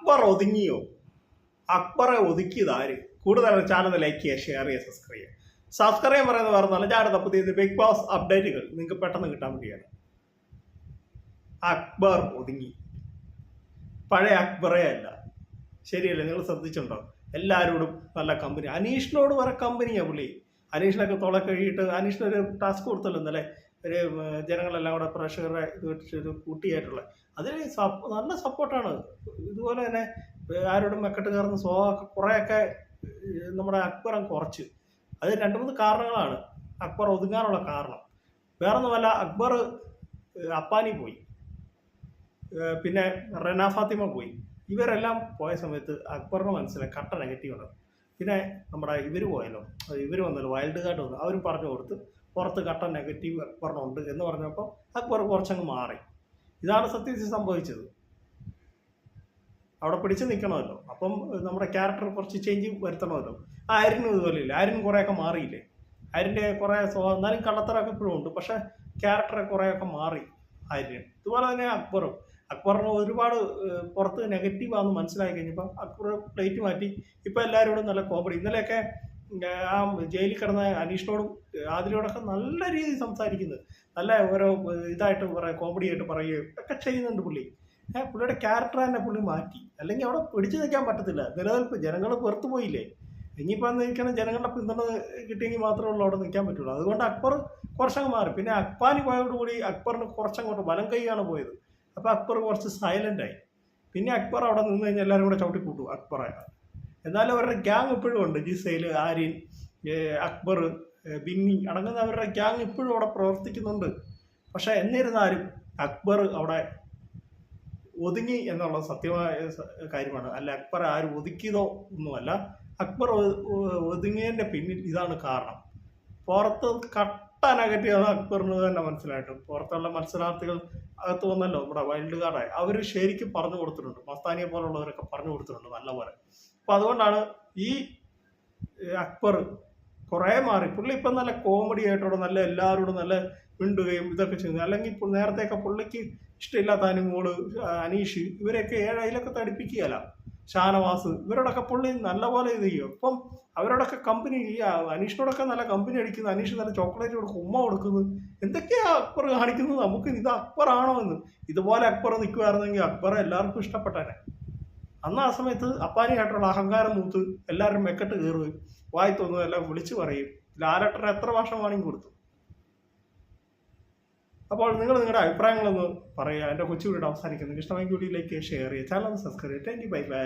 അക്ബർ ഒതുങ്ങിയോ? അക്ബറെ ഒതുക്കിയത് ആര്? കൂടുതൽ ചാനൽ ലൈക്ക് ചെയ്യുക ഷെയർ ചെയ്യുക. സബ്സ്ക്രൈബ് ചെയ്യുക സബ്സ്ക്രൈബ് ചെയ്യാൻ പറയുന്നത് വേറെ നല്ല ഞാൻ തീയതി ബിഗ് ബോസ് അപ്ഡേറ്റുകൾ നിങ്ങൾക്ക് പെട്ടെന്ന് കിട്ടാൻ വേണ്ടിയാണ്. അക്ബർ ഒതുങ്ങി. പഴയ അക്ബറേ അല്ല. ശരിയല്ലേ? നിങ്ങൾ ശ്രദ്ധിച്ചിട്ടുണ്ടോ? എല്ലാവരോടും നല്ല കമ്പനി അനീഷിനോട് വരെ കമ്പനിയാ പുള്ളി. അനീഷിനൊക്കെ തുള കഴിയിട്ട് അനീഷിനൊരു ടാസ്ക് കൊടുത്തല്ലോ ഇന്നലെ. ഒരു ജനങ്ങളെല്ലാം കൂടെ പ്രഷറെ ഇത് വെച്ചിട്ടൊരു കൂട്ടിയായിട്ടുള്ള. സപ്പ നല്ല സപ്പോർട്ടാണ്. ഇതുപോലെ തന്നെ ആരോടും മെക്കെട്ട് കയറുന്ന സ്വഭാവമൊക്കെ കുറേയൊക്കെ നമ്മുടെ അക്ബറം കുറച്ച്. അത് രണ്ട് മൂന്ന് കാരണങ്ങളാണ്. അക്ബർ ഒതുങ്ങാനുള്ള കാരണം. വേറൊന്നുമല്ല അക്ബർ അപ്പാനി പോയി. പിന്നെ റെന ഫാത്തിമ പോയി. ഇവരെല്ലാം പോയ സമയത്ത് അക്ബറിന് മനസ്സിലായി കട്ട നെഗറ്റീവ് ഉണ്ട് പിന്നെ നമ്മുടെ ഇവർ പോയല്ലോ. ഇവർ വന്നല്ലോ വൈൽഡ് കാർഡ് വന്നു. അവരും പറഞ്ഞു കൊടുത്ത് പുറത്ത് കട്ട നെഗറ്റീവ് അക്ബറിനുണ്ട് എന്ന് പറഞ്ഞപ്പോൾ അക്ബർ കുറച്ചങ്ങ് മാറി. ഇതാണ് സത്യത്തിൽ സംഭവിച്ചത്. അവിടെ പിടിച്ച് നിൽക്കണമല്ലോ അപ്പം നമ്മുടെ ക്യാരക്ടർ കുറച്ച് ചേഞ്ച് വരുത്തണമല്ലോ. ഇതുപോലെ ഇല്ല ആര്യൻ കുറേയൊക്കെ മാറിയില്ലേ? ആര്യന്റെ കുറേ സ്വഭാവം എന്നാലും കള്ളത്തരമൊക്കെ ഇപ്പോഴും ഉണ്ട്. പക്ഷേ ക്യാരക്ടറെ കുറേയൊക്കെ മാറി ആര്യൻ ഇതുപോലെ തന്നെ അക്ബറും. അക്ബറിന് ഒരുപാട് പുറത്ത് നെഗറ്റീവാണെന്ന് മനസ്സിലായി കഴിഞ്ഞപ്പോൾ അക്ബർ പ്ലേറ്റ് മാറ്റി. ഇപ്പോൾ എല്ലാവരോടും നല്ല കോമഡി ഇന്നലെയൊക്കെ ആ ജയിലിൽ കിടന്ന അനീഷിനോടും ആതിരയോടൊക്കെ നല്ല രീതിയിൽ സംസാരിക്കുന്നത്. നല്ല ഓരോ ഇതായിട്ട് പറയാം കോമഡി ആയിട്ട് പറയുകയും ഒക്കെ ചെയ്യുന്നുണ്ട് പുള്ളി. പുള്ളിയുടെ ക്യാരക്ടർ തന്നെ പുള്ളി മാറ്റി. അല്ലെങ്കിൽ അവിടെ പിടിച്ചു നിൽക്കാൻ പറ്റത്തില്ല. നിലനിൽപ്പ് ജനങ്ങൾ പുറത്തു പോയില്ലേ? ഇനിയിപ്പോൾ നിൽക്കണം ജനങ്ങളുടെ പിന്തുണ കിട്ടിയെങ്കിൽ മാത്രമേ ഉള്ളൂ അവിടെ നിൽക്കാൻ പറ്റുള്ളൂ. അതുകൊണ്ട് അക്ബർ കുറച്ചങ്ങ് മാറി. പിന്നെ അക്ബാനി പോയതോടുകൂടി അക്ബറിന് കുറച്ചങ്ങോട്ട് വലം കൈയാണ് പോയത്. അപ്പോൾ അക്ബർ കുറച്ച് സൈലന്റ് ആയി. പിന്നെ അക്ബർ അവിടെ നിന്ന് കഴിഞ്ഞാൽ എല്ലാവരും കൂടെ ചവിട്ടി കൂട്ടും അക്ബറെ. എന്നാലും അവരുടെ ഗ്യാങ് ഇപ്പോഴും ഉണ്ട്. ജിസൈൽ ആര്യൻ അക്ബർ ബിന്നി അടങ്ങുന്ന അവരുടെ ഗ്യാങ് ഇപ്പോഴും അവിടെ പ്രവർത്തിക്കുന്നുണ്ട്. പക്ഷേ എന്നിരുന്നാലും അക്ബർ അവിടെ ഒതുങ്ങി എന്നുള്ള സത്യമായ കാര്യമാണ്. അല്ല അക്ബർ ആരും ഒതുക്കിയതോ ഒന്നുമല്ല. അക്ബർ ഒതുങ്ങിയതിന്റെ പിന്നിൽ ഇതാണ് കാരണം. പുറത്ത് കട്ട നെഗറ്റീവാണ് അക്ബറിന് തന്നെ മനസ്സിലായിട്ട്. പുറത്തുള്ള മത്സരാർത്ഥികൾ അകത്ത് വന്നല്ലോ നമ്മുടെ വൈൽഡ് കാർഡായി അവർ ശരിക്കും പറഞ്ഞു കൊടുത്തിട്ടുണ്ട്. മസ്താനിയെ പോലുള്ളവരൊക്കെ പറഞ്ഞു കൊടുത്തിട്ടുണ്ട് നല്ലപോലെ. അപ്പോൾ അതുകൊണ്ടാണ് ഈ അക്ബർ കുറേ മാറി. പുള്ളി ഇപ്പം നല്ല കോമഡി ആയിട്ടോടെ നല്ല എല്ലാവരോടും നല്ല മിണ്ടുകയും ഇതൊക്കെ ചെയ്യുന്നത് അല്ലെങ്കിൽ ഇപ്പോൾ നേരത്തെയൊക്കെ പുള്ളിക്ക് ഇഷ്ടമില്ലാത്ത അനുമോൾ അനീഷ് ഇവരെയൊക്കെ ഏഴായിലൊക്കെ തടിപ്പിക്കുകയല്ല. ഷാനവാസ് ഇവരോടൊക്കെ പുള്ളി നല്ലപോലെ ഇത് ചെയ്യും. അപ്പം അവരോടൊക്കെ കമ്പനി അനീഷിനോടൊക്കെ നല്ല കമ്പനി അടിക്കുന്നു. അനീഷ് നല്ല ചോക്ലേറ്റ് കൊടുക്കും ഉമ്മ കൊടുക്കുന്നു. എന്തൊക്കെയാ അക്ബർ കാണിക്കുന്നത്? നമുക്ക് ഇത് അക്ബർ ആണോ എന്ന്. ഇതുപോലെ അക്ബർ നിൽക്കുമായിരുന്നെങ്കിൽ അക്ബർ എല്ലാവർക്കും ഇഷ്ടപ്പെട്ടനെ. അന്ന് ആ സമയത്ത് അപ്പാനിയായിട്ടുള്ള അഹങ്കാരം മൂത്ത് എല്ലാവരും മെക്കെട്ട് കയറുകയും വായി തോന്നുന്നു എല്ലാം വിളിച്ചു പറയും. ലാലട്ടർ എത്ര വർഷം വേണമെങ്കിൽ കൊടുത്തു. അപ്പോൾ നിങ്ങൾ നിങ്ങളുടെ അഭിപ്രായങ്ങളൊന്ന് പറയുക. എന്റെ കൊച്ചു വീട് അവസാനിക്കുന്നു. ഇഷ്ടമെങ്കിൽ വീഡിയോയിലേക്ക് ഷെയർ ചെയ്യുക. Channel subscribe thank you bye bye